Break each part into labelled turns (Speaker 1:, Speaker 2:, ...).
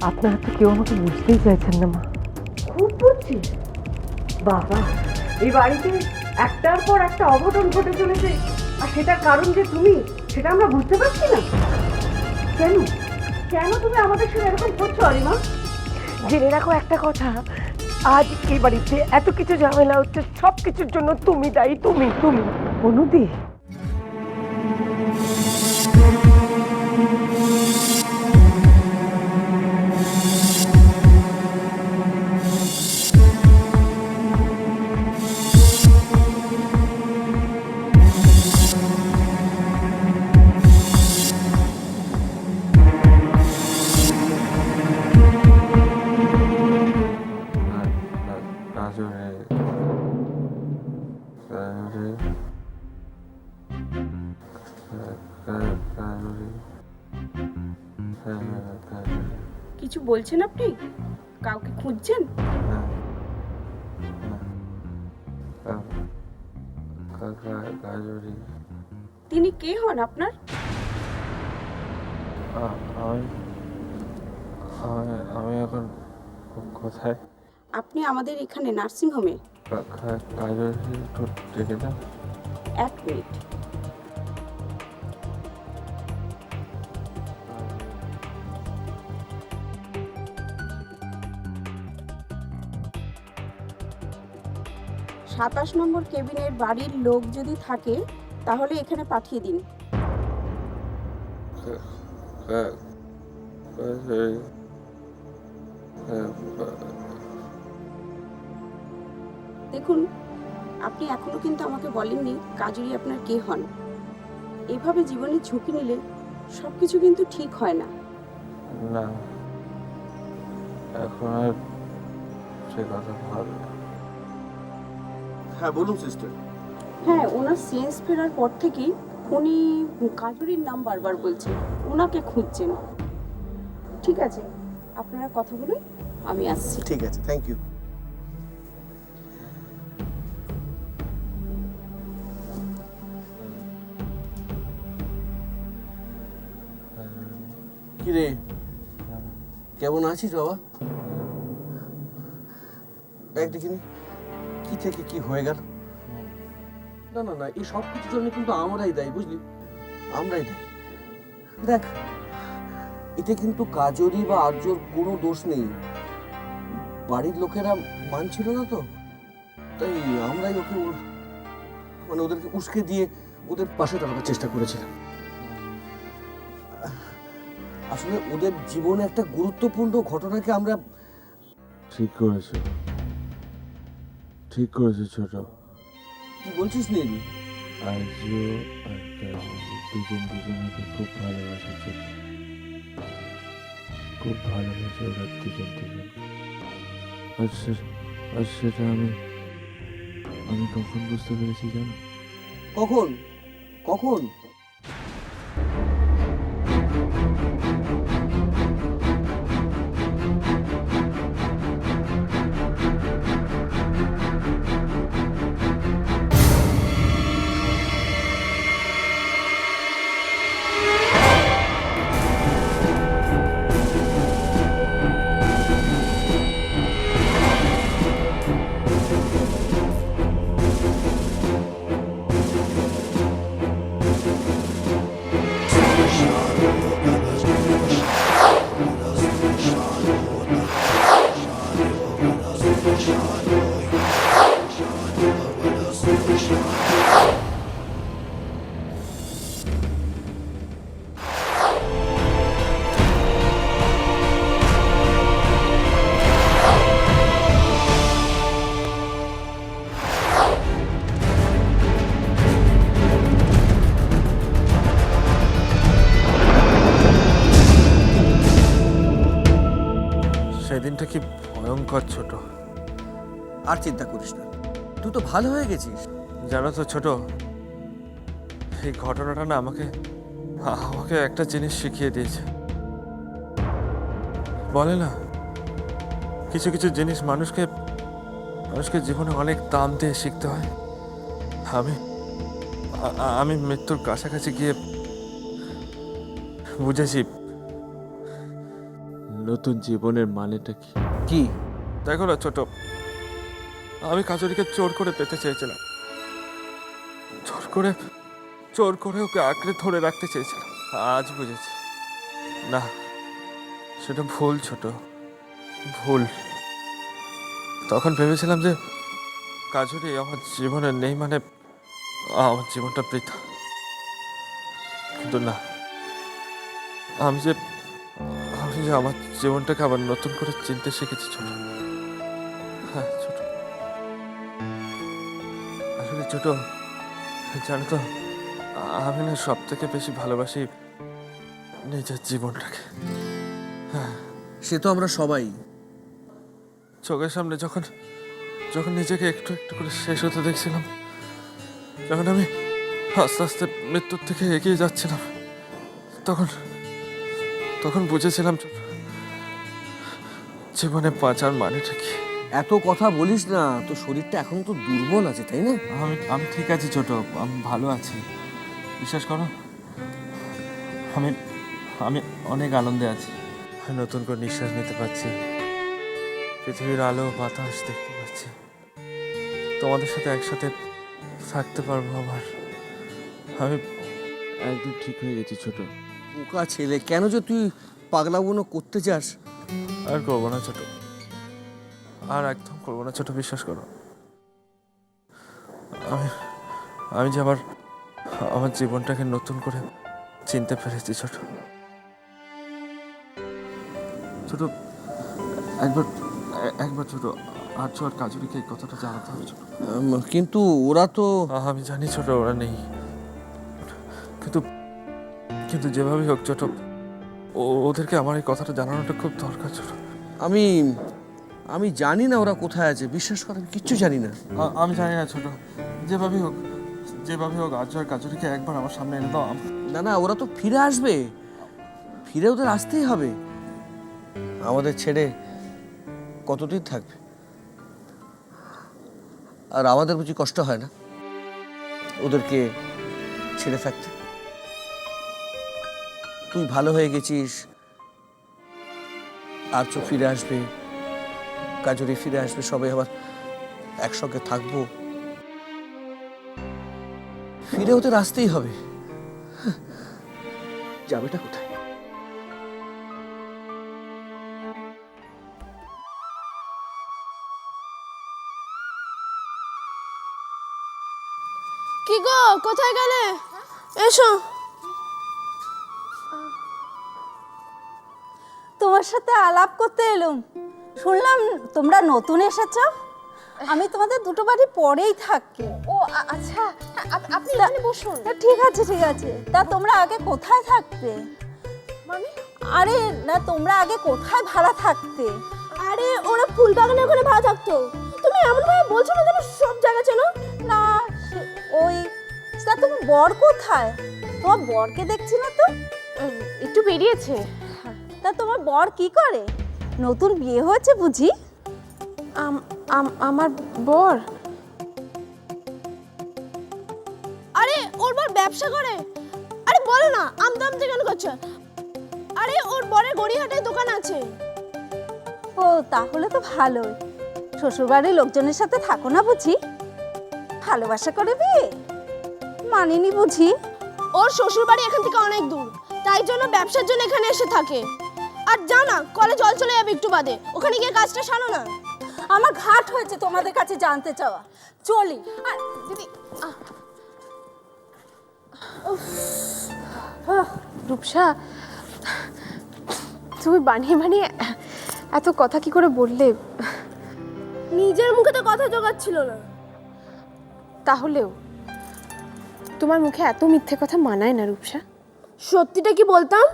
Speaker 1: আপনারা তো কেউ আমাকে বুঝতেই চাইছেন না মা।
Speaker 2: খুব বুঝছিস বাবা এই বাড়িতে একটার পর একটা অঘটন ঘটে চলেছে আর সেটার কারণ যে তুমি সেটা আমরা বুঝতে পারছি না। কেন? কেন তুমি আমাদের সঙ্গে এরকম করছ অরিমা
Speaker 1: জেনে রাখো একটা কথা আজ এই বাড়িতে এত কিছু ঝামেলা হচ্ছে সব কিছুর জন্য তুমি দায়ী তুমি তুমি। অনুদি
Speaker 3: বলছেন আপনি? কাউকে খুঁজছেন? তিনি কে হন আপনার?
Speaker 4: আমি এখন কোথায়?
Speaker 3: আপনি আমাদের এখানে নার্সিং হোমে
Speaker 4: ডেকে দাও
Speaker 3: এক মিনিট। সাতাশ নম্বর কেবিনের বাড়ির লোক যদি থাকে, তাহলে এখানে পাঠিয়ে দিন। দেখুন, আপনি এখনও কিন্তু আমাকে বলেননি কাজুরি আপনার কে হন। এভাবে জীবনের ঝুঁকি নিলে সব কিছু কিন্তু ঠিক হয় না।
Speaker 4: না, এখন আর সে কথা ভাবে।
Speaker 5: হ্যাঁ বলুন সিস্টার
Speaker 3: হ্যাঁ ওনার সেন্স ফেরার পর থেকেই উনি কাজুরির নাম বারবার বলছেন। ওনাকে খুঁজছেন। ঠিক আছে আপনারা কথা বলুন আমি আসছি।
Speaker 5: ঠিক আছে থ্যাংক ইউ কিরে কেমন আছিস বাবা? এক দেখিনি? কি থেকে কি হয়ে গেল? না না না এই সব কিছুর জন্য কিন্তু আমরাই দায়ী বুঝলি? আমরাই দায়ী। দেখ এতে কিন্তু কাজরি বা আর্যর কোনো দোষ নেই। বাড়ির লোকেরা মানছিল না তো। তাই আমরাই ওকে মানে ওদেরকে উস্কে দিয়ে ওদের পাশে দাঁড়ানোর চেষ্টা করেছিলাম। আসলে ওদের জীবনে একটা গুরুত্বপূর্ণ ঘটনাকে আমরা
Speaker 4: ঠিক করেছ। ঠিক করেছ ছোট।
Speaker 5: কি বলছিস নীল?
Speaker 4: আজও আর কাজরি দুজন দুজনকে খুব ভালোবাসে ছোট। খুব ভালোবাসে ওরা দুজন দুজন। আর আর সেটা আমি আমি কখন বুঝতে পেরেছি জানো?
Speaker 5: কখন? কখন?
Speaker 4: ভয়ঙ্কর ছোট।
Speaker 5: আর চিন্তা করিস না। তুই তো ভালো হয়ে গেছিস।
Speaker 4: জানো তো ছোট এই ঘটনাটা না আমাকে আমাকে একটা জিনিস শিখিয়ে দিয়েছে। বলে না কিছু কিছু জিনিস মানুষকে মানুষকে জীবনে অনেক দাম দিয়ে শিখতে হয়। আমি আমি মৃত্যুর কাছাকাছি গিয়ে বুঝেছি নতুন জীবনের মানেটা কি?
Speaker 5: কি?
Speaker 4: দেখো না ছোট, আমি কাজরিকে চোর করে পেতে চেয়েছিলাম। চোর করে চোর করে ওকে আঁকড়ে ধরে রাখতে চেয়েছিলাম। আজ বুঝেছি। না, সেটা ভুল ছোট, ভুল। তখন ভেবেছিলাম যে কাজরি আমার জীবনে নেই মানে আমার জীবনটা বৃথা। কিন্তু না, আমি যে আমি যে আমার জীবনটাকে আবার নতুন করে চিনতে শিখেছি ছোট ছোট জানো তো আমি না সব থেকে বেশি ভালোবাসি নিজের জীবনটাকে। হ্যাঁ।
Speaker 5: সে তো আমরা সবাই।
Speaker 4: চোখের সামনে যখন যখন নিজেকে একটু একটু করে শেষ হতে দেখছিলাম যখন আমি আস্তে আস্তে মৃত্যুর থেকে এগিয়ে যাচ্ছিলাম তখন তখন বুঝেছিলাম জীবনে বাঁচার মানেটা কি।
Speaker 5: এত কথা বলিস না তোর শরীরটা এখন তো দুর্বল আছে তাই না?
Speaker 4: আমি আমি ঠিক আছি ছোট আমি ভালো আছি। বিশ্বাস করো আমি আমি অনেক আনন্দে আছি। নতুন করে নিঃশ্বাস নিতে পারছি। পৃথিবীর আলো বাতাস দেখতে পাচ্ছি। তোমাদের সাথে একসাথে থাকতে পারব আবার। আমি একদম ঠিক হয়ে গেছি ছোট।
Speaker 5: পোকা ছেলে কেন যে তুই পাগলাগুলো করতে চাস
Speaker 4: আর করব না ছোট। আর একদম করব না ছোট বিশ্বাস করো। আমি আমি যে আবার আমার জীবনটাকে নতুন করে চিনতে পেরেছি ছোট। ছোট একবার একবার ছোট আর্য আর কাজুরিকে এই কথাটা জানাতে হবে ছোট।
Speaker 5: কিন্তু ওরা তো
Speaker 4: আমি জানি ছোট ওরা নেই। কিন্তু কিন্তু যেভাবেই হোক ছোট ওদেরকে আমার এই কথাটা জানানোটা খুব দরকার ছোট।
Speaker 5: আমি আমি জানি না ওরা কোথায় আছে বিশ্বাস কর আমি কিচ্ছু জানি না।
Speaker 4: আমি জানি না ছোট যেভাবে হোক যেভাবে হোক আর্য আর কাজুরিকে একবার আমার সামনে এনে দাও।
Speaker 5: না না ওরা তো ফিরে আসবে। ফিরে ওদের আসতেই হবে। আমাদের ছেড়ে কতদিন থাকবে? আর আমাদের বুঝি কষ্ট হয় না? ওদেরকে ছেড়ে থাকতে? তুই ভালো হয়ে গেছিস আর চো ফিরে আসবে। কাজরি ফিরে আসবে, সবাই আবার একসঙ্গে থাকব। ফিরে ওদের আসতেই হবে। যাবেটা কোথায়?
Speaker 6: কি গো, কোথায় গেলে? এসো।
Speaker 3: তোমার সাথে আলাপ করতে এলুম। শুনলাম তোমরা নতুন এসেছ। আমি তোমাদের দুটো বাড়ি পরেই থাকি
Speaker 6: ও আচ্ছা আপ- আপনি এখানে বসুন।
Speaker 3: তা ঠিক আছে ঠিক আছে। তা তোমরা আগে কোথায় থাকতে?
Speaker 6: মানে?
Speaker 3: আরে না তোমরা আগে কোথায় ভাড়া থাকতে?
Speaker 6: আরে ওরা ফুল বাগানের ওখানে ভাড়া থাকতো। তুমি এমন ভাবে বলছো না যেন সব জায়গা চেনো?
Speaker 3: না ওই তা তোমার বর কোথায়? তোমার বরকে দেখছি না তো?
Speaker 6: একটু বেরিয়েছে।
Speaker 3: তা তোমার বর কি করে? নতুন বিয়ে হয়েছে বুঝি?
Speaker 6: আমার বর। আরে ওর বর ব্যবসা করে। আরে বলো না আমতা কেন করছ? আরে ওর বরের গড়িয়াহাটায় দোকান আছে।
Speaker 3: ও তাহলে তো ভালোই। শ্বশুরবাড়ির লোকজনের সাথে থাকো না বুঝি? ভালোবাসা করে বিয়ে? মানিনি বুঝি?
Speaker 6: ওর শ্বশুরবাড়ি এখান থেকে অনেক দূর। তাই জন্য ব্যবসার জন্য এখানে এসে থাকে। আর যাও না কলে জল চলে যাবে একটু বাদে। ওখানে গিয়ে কাজটা সারো না।
Speaker 3: আমার ঘাট হয়েছে তোমাদের কাছে জানতে চাওয়া। চলি।
Speaker 6: আর দিদি রূপসা তুমি বানিয়ে বানিয়ে এত কথা কি করে বললে? নিজের মুখে তো কথা জোগাচ্ছিল না। তাহলেও তোমার মুখে এত মিথ্যে কথা মানায় না রূপসা। সত্যিটা কি বলতাম?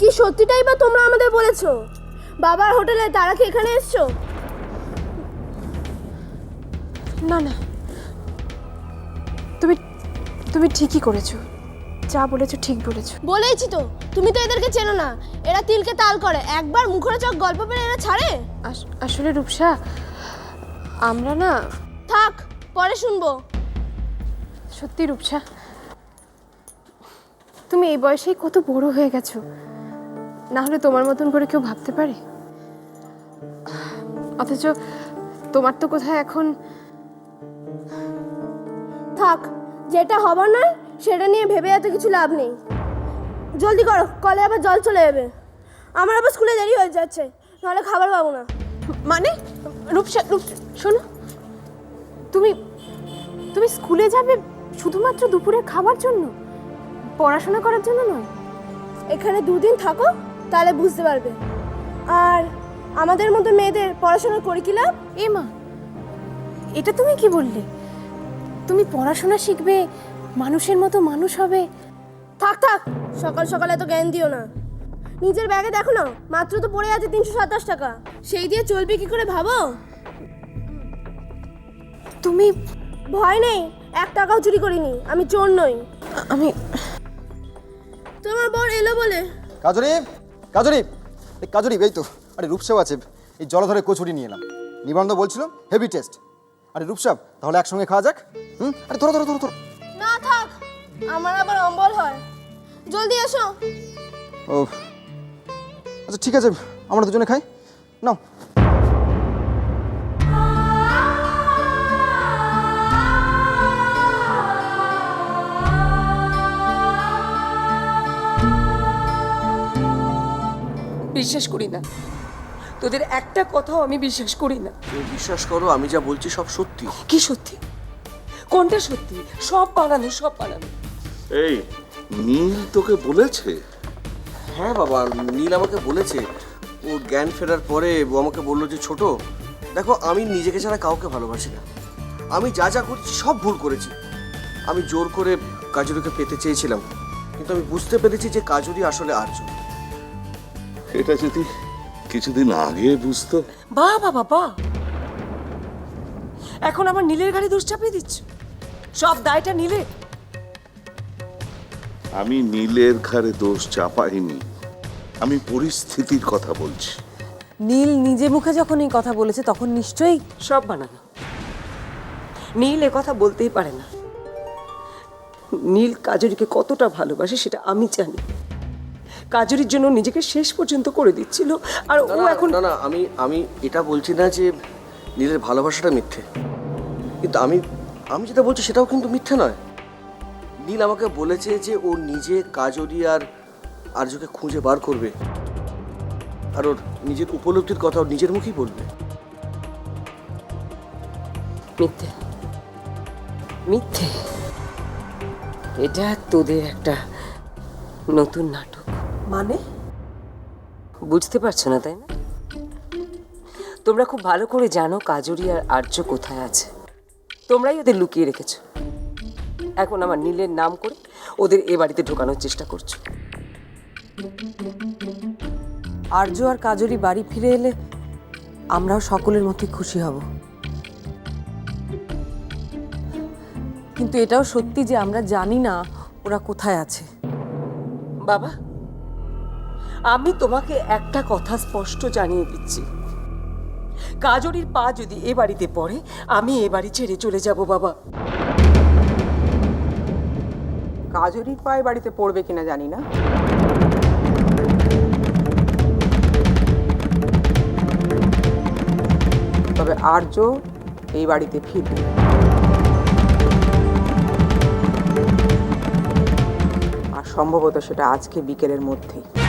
Speaker 6: কি সত্যিটাই বা তোমরা আমাদের বলেছ? বাবার হোটেলে তারা কি এখানে এসছো? না না। তুমি তুমি ঠিকই করেছ। যা বলেছ ঠিক বলেছ। বলেইছি তো তুমি তো এদেরকে চেনো না। এরা তিলকে তাল করে। একবার মুখরে চোখ গল্প পেলে এরা ছাড়ে? আসলে রূপসা আমরা না থাক পরে শুনব। সত্যি রূপসা তুমি এই বয়সেই কত বড় হয়ে গেছো। না হলে তোমার মতন করে কেউ ভাবতে পারে? অথচ তোমার তো কোথায় এখন
Speaker 7: থাক যেটা হবার নয় সেটা নিয়ে ভেবে এত কিছু লাভ নেই। জলদি করো কলে আবার জল চলে যাবে। আমার আবার স্কুলে দেরি হয়ে যাচ্ছে নাহলে খাবার পাবো না।
Speaker 6: মানে? রূপসা রূপ শোনো। তুমি তুমি স্কুলে যাবে শুধুমাত্র দুপুরের খাবার জন্য? পড়াশোনা করার জন্য নয়?
Speaker 7: এখানে দুদিন থাকো তাহলে বুঝতে পারবে। আর আমাদের মতো মেয়েদের পড়াশোনা করি কি লাভ
Speaker 6: এ মা এটা তুমি কি বললে? তুমি পড়াশোনা শিখবে মানুষের মতো মানুষ হবে।
Speaker 7: থাক থাক সকাল সকালে এত জ্ঞান দিও না। নিজের ব্যাগে দেখো না মাত্র তো পড়ে আছে তিনশো সাতাশ টাকা। সেই দিয়ে চলবে কি করে ভাবো?
Speaker 6: তুমি
Speaker 7: ভয় নেই এক টাকাও চুরি করিনি আমি চোর নই।
Speaker 6: আমি
Speaker 7: তোমার বর এলো বলে।
Speaker 8: কাজরি কাজরি এই কাজরি এই তো আরে রূপসাব আছে এই জলধরে কচুরি নিয়ে এলাম। নিবন্ধ বলছিল হেভি টেস্ট আরে রূপসাব তাহলে একসঙ্গে খাওয়া যাক হুম? আরে ধরো ধরো ধরো ধরো।
Speaker 7: না থাক আমার আবার অম্বল হয়। জলদি এসো।
Speaker 8: ও আচ্ছা ঠিক আছে আমরা দুজনে খাই। নাও।
Speaker 9: বিশ্বাস করি না। তোদের একটা কথাও আমি বিশ্বাস করি না।
Speaker 5: তুমি বিশ্বাস করো আমি যা বলছি সব সত্যি।
Speaker 9: কি সত্যি? কোনটা সত্যি? সব বানানো সব বানানো
Speaker 10: এই নীল তোকে বলেছে?
Speaker 5: হ্যাঁ বাবা নীল আমাকে বলেছে। ও জ্ঞান ফেরার পরে ও আমাকে বলল যে ছোট দেখো আমি নিজেকে ছাড়া কাউকে ভালোবাসি না। আমি যা যা করছি সব ভুল করেছি। আমি জোর করে কাজুরিকে পেতে চেয়েছিলাম কিন্তু আমি বুঝতে পেরেছি যে কাজুরি আসলে আর্য।
Speaker 10: এটা যদি কিছুদিন আগে বুঝতো।
Speaker 9: বা বাবা বা এখন আমার নীলের গাড়ি দোষ চাপিয়ে দিচ্ছ? সব দায়টা নীলের।
Speaker 10: আমি নীলের ঘাড়ে দোষ চাপাইনি। আমি পরিস্থিতির কথা বলছি।
Speaker 1: নীল নিজে মুখে যখন এই কথা বলেছে তখন নিশ্চয়ই
Speaker 9: সব বানানো নীল এ কথা বলতেই পারে না। নীল কাজরিকে কতটা ভালোবাসে সেটা আমি জানি। কাজরির জন্য নিজেকে শেষ পর্যন্ত করে দিচ্ছিল। আর ও এখন
Speaker 5: না না আমি আমি এটা বলছি না যে নীলের ভালোবাসাটা মিথ্যে। কিন্তু আমি আমি যেটা বলছি সেটাও কিন্তু মিথ্যে নয়। নীল আমাকে বলেছে যে ও নিজে কাজরি আর আর্যকে খুঁজে বার করবে। আর ওর নিজের উপলব্ধির কথা ওর নিজের মুখেই বলবে।
Speaker 9: মিথ্যে। মিথ্যে। এটা তোদের একটা নতুন নাটক।
Speaker 1: মানে?
Speaker 9: বুঝতে পারছ না তাই না? তোমরা খুব ভালো করে জানো কাজরি আর আর্য কোথায় আছে। তোমরাই ওদের লুকিয়ে রেখেছো। এখন আমার নীলের নাম করে ওদের এ বাড়িতে ঢোকানোর চেষ্টা করছ।
Speaker 1: আর্য আর কাজরি বাড়ি ফিরে এলে আমরাও সকলের মতোই খুশি হব। কিন্তু এটাও সত্যি যে আমরা জানি না ওরা কোথায় আছে।
Speaker 9: বাবা আমি তোমাকে একটা কথা স্পষ্ট জানিয়ে দিচ্ছি। কাজরির পা যদি এ বাড়িতে পড়ে, আমি এ বাড়ি ছেড়ে চলে যাব, বাবা।
Speaker 2: কাজরির পায়ে বাড়িতে পড়বে কিনা জানি না। তবে আর্য এই বাড়িতে ফিরবে। আর সম্ভবত সেটা আজকে বিকেলের মধ্যেই।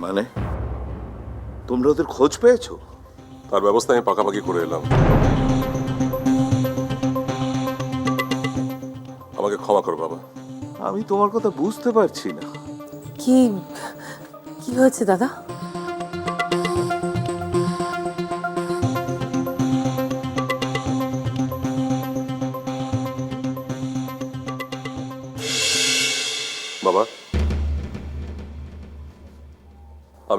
Speaker 10: মানে? তোমরা ওদের খোঁজ পেয়েছ?
Speaker 11: তার ব্যবস্থা আমি পাকাপাকি করে এলাম। আমাকে ক্ষমা করো বাবা।
Speaker 10: আমি তোমার কথা বুঝতে পারছি না।
Speaker 1: কি কি হয়েছে দাদা?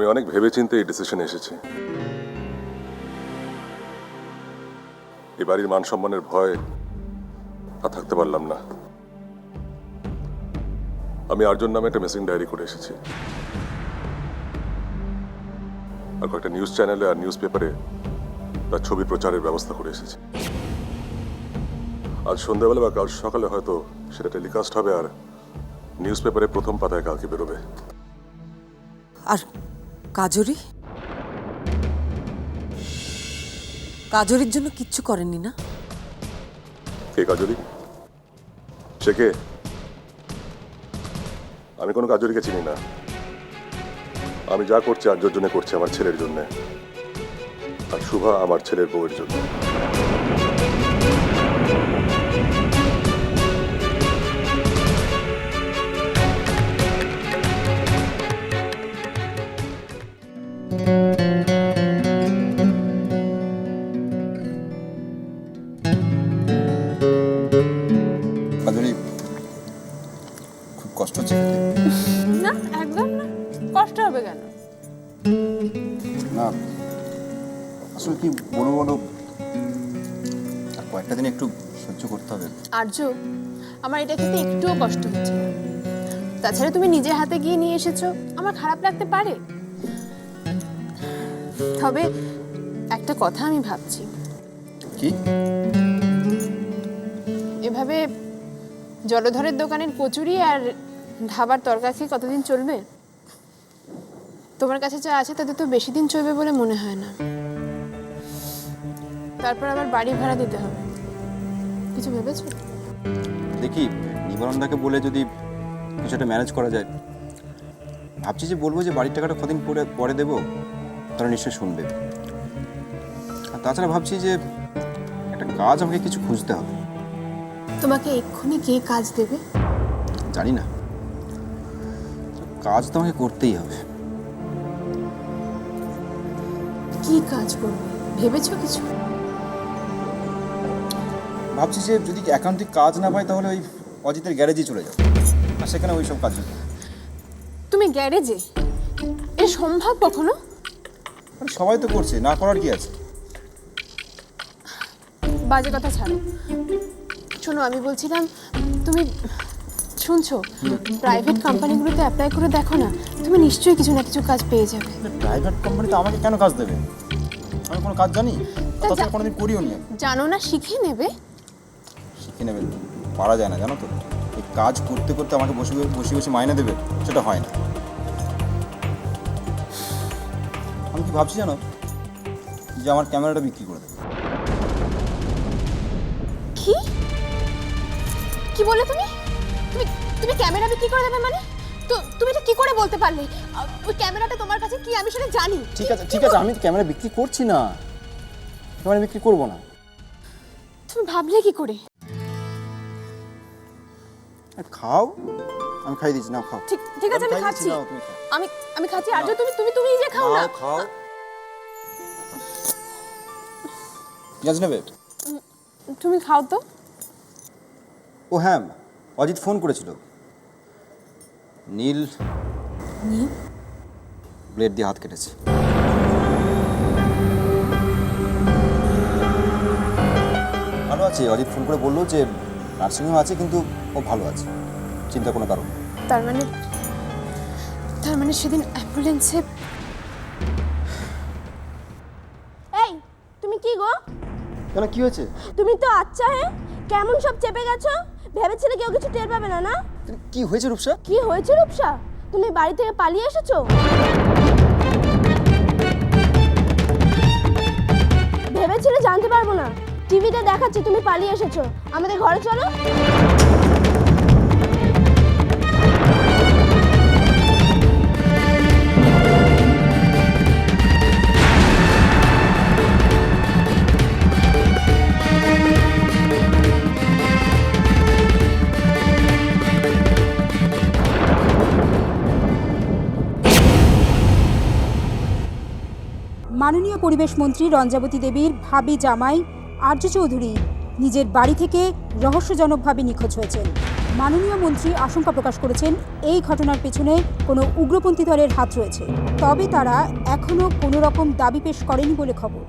Speaker 11: আমি অনেক ভেবেচিন্তে এই ডিসিশনে এসেছি। এই বাড়ির মান সম্মানের ভয় আর থাকতে পারলাম না। আমি আর্জুন নামে একটা মেসিং ডায়েরি করে এসেছি। আর কয়েকটা নিউজ চ্যানেলে আর নিউজ পেপারে তার ছবি প্রচারের ব্যবস্থা করে এসেছি। আজ সন্ধ্যাবেলা বা কাল সকালে হয়তো সেটা টেলিকাস্ট হবে আর নিউজ পেপারে প্রথম পাতায় কালকে বেরোবে।
Speaker 1: আর কাজরি? কাজরির জন্য কিচ্ছু করেননি না?
Speaker 11: কে কাজরি? সে কে? আমি কোনো কাজরিকে চিনি না। আমি যা করছি আর্যর জন্য করছি আমার ছেলের জন্য। আর শুভা আমার ছেলের বউয়ের জন্য।
Speaker 6: আর্য আমার এটা খেতে একটুও কষ্ট হচ্ছে না। তাছাড়া তুমি নিজের হাতে গিয়ে নিয়ে এসেছ আমার খারাপ লাগতে পারে। তবে একটা কথা আমি ভাবছি।
Speaker 8: কি?
Speaker 6: এভাবে জলধরের দোকানের কচুরি আর ধাবার তরকা খেয়ে কতদিন চলবে? তোমার কাছে যা আছে তাতে তো বেশি দিন চলবে বলে মনে হয় না। তারপর আবার বাড়ি ভাড়া দিতে হবে। কিছু ভেবেছো?
Speaker 8: দেখি নিবারণদাকে বলে যদি কিছু একটা ম্যানেজ করা যায়। ভাবছি যে বলব যে বাড়ির টাকাটা কদিন পরে পরে দেবো তারা নিশ্চয়ই শুনবে। আর তাছাড়া ভাবছি যে একটা কাজ আমাকে কিছু খুঁজতে হবে।
Speaker 6: তোমাকে এক্ষুনি কে কাজ দেবে?
Speaker 8: জানি না। কাজ তো আমাকে করতেই হবে।
Speaker 6: কি কাজ করবে? ভেবেছো কিছু?
Speaker 8: ভাবছি যে যদি একান্তিক কাজ না পাই তাহলে ওই অজিতের গ্যারেজে চলে যাব। আর সেখানে ওই সব কাজ।
Speaker 6: তুমি গ্যারেজে? এ সম্ভব কখনো?
Speaker 8: আরে সবাই তো করছে না করার কি আছে?
Speaker 6: বাজে কথা ছাড়ো। শোনো আমি বলছিলাম তুমি শুনছো? প্রাইভেট কোম্পানিগুলোতে অ্যাপ্লাই করে দেখো না তুমি নিশ্চয়ই কিছু না কিছু কাজ পেয়ে যাবে।
Speaker 8: প্রাইভেট কোম্পানিতে আমাকে কেন কাজ দেবে? আমি কোনো কাজ জানি? তাছাড়া কোনোদিন করিও নি
Speaker 6: জানো না শিখে নেবে।
Speaker 8: শিখে নেবে পারা যায় না জানো তো? এই কাজ করতে করতে আমাকে বসে বসে বসে মাইনে দেবে সেটা হয় না। আমি কি ভাবছি জানো? যে আমার ক্যামেরাটা বিক্রি করে দেবে।
Speaker 6: কি? কি বলে তুমি? তুমি তুমি ক্যামেরা বিক্রি করে দেবে মানে? তো তুমি এটা কি করে বলতে পারলে? ওই ক্যামেরাটা তোমার কাছে কি? আমি সেটা জানি।
Speaker 8: ঠিক আছে ঠিক আছে আমি ক্যামেরা বিক্রি করছি না। ক্যামেরা বিক্রি করব না।
Speaker 6: তুমি ভাবলে কি করে?
Speaker 8: খাও। আমি খাই দিচ্ছি না খাও।
Speaker 6: ঠিক ঠিক আছে আমি খাচ্ছি। আমি আমি খাচ্ছি। আর তুমি তুমি তুমি নিজে খাও না।
Speaker 8: খাও। গ্যাস নেবে?
Speaker 6: তুমি খাও তো।
Speaker 8: ও হ্যাঁ অজিত ফোন করেছিল। নীল? ব্লেড দিয়ে হাত কেটেছে। ভালো আছে। অজিত ফোন করে বলল যে নার্সিংহোম আছে কিন্তু ও ভালো আছে। চিন্তা কোনো কারণ
Speaker 6: তার মানে তার মানে সেদিন অ্যাম্বুলেন্সে
Speaker 7: এই তুমি কি গো?
Speaker 8: কেন কি হয়েছে?
Speaker 7: তুমি তো আচ্ছা হে কেমন সব চেপে গেছো? ভেবেছিলে কেউ কিছু টের পাবে না না?
Speaker 8: কি হয়েছে রূপসা?
Speaker 7: কি হয়েছে রূপসা? তুমি বাড়ি থেকে পালিয়ে এসেছ? ভেবেছিলে জানতে পারব না? টিভিতে দেখাচ্ছে, তুমি পালিয়ে এসেছ। আমাদের ঘরে চলো।
Speaker 12: মাননীয় পরিবেশ মন্ত্রী রঞ্জাবতী দেবীর ভাবি জামাই আর্য চৌধুরী নিজের বাড়ি থেকে রহস্যজনকভাবে নিখোঁজ হয়েছেন। মাননীয় মন্ত্রী আশঙ্কা প্রকাশ করেছেন, এই ঘটনার পেছনে কোনো উগ্রপন্থী দলের হাত রয়েছে। তবে তারা এখনও কোনো রকম দাবি পেশ করেনি বলে খবর।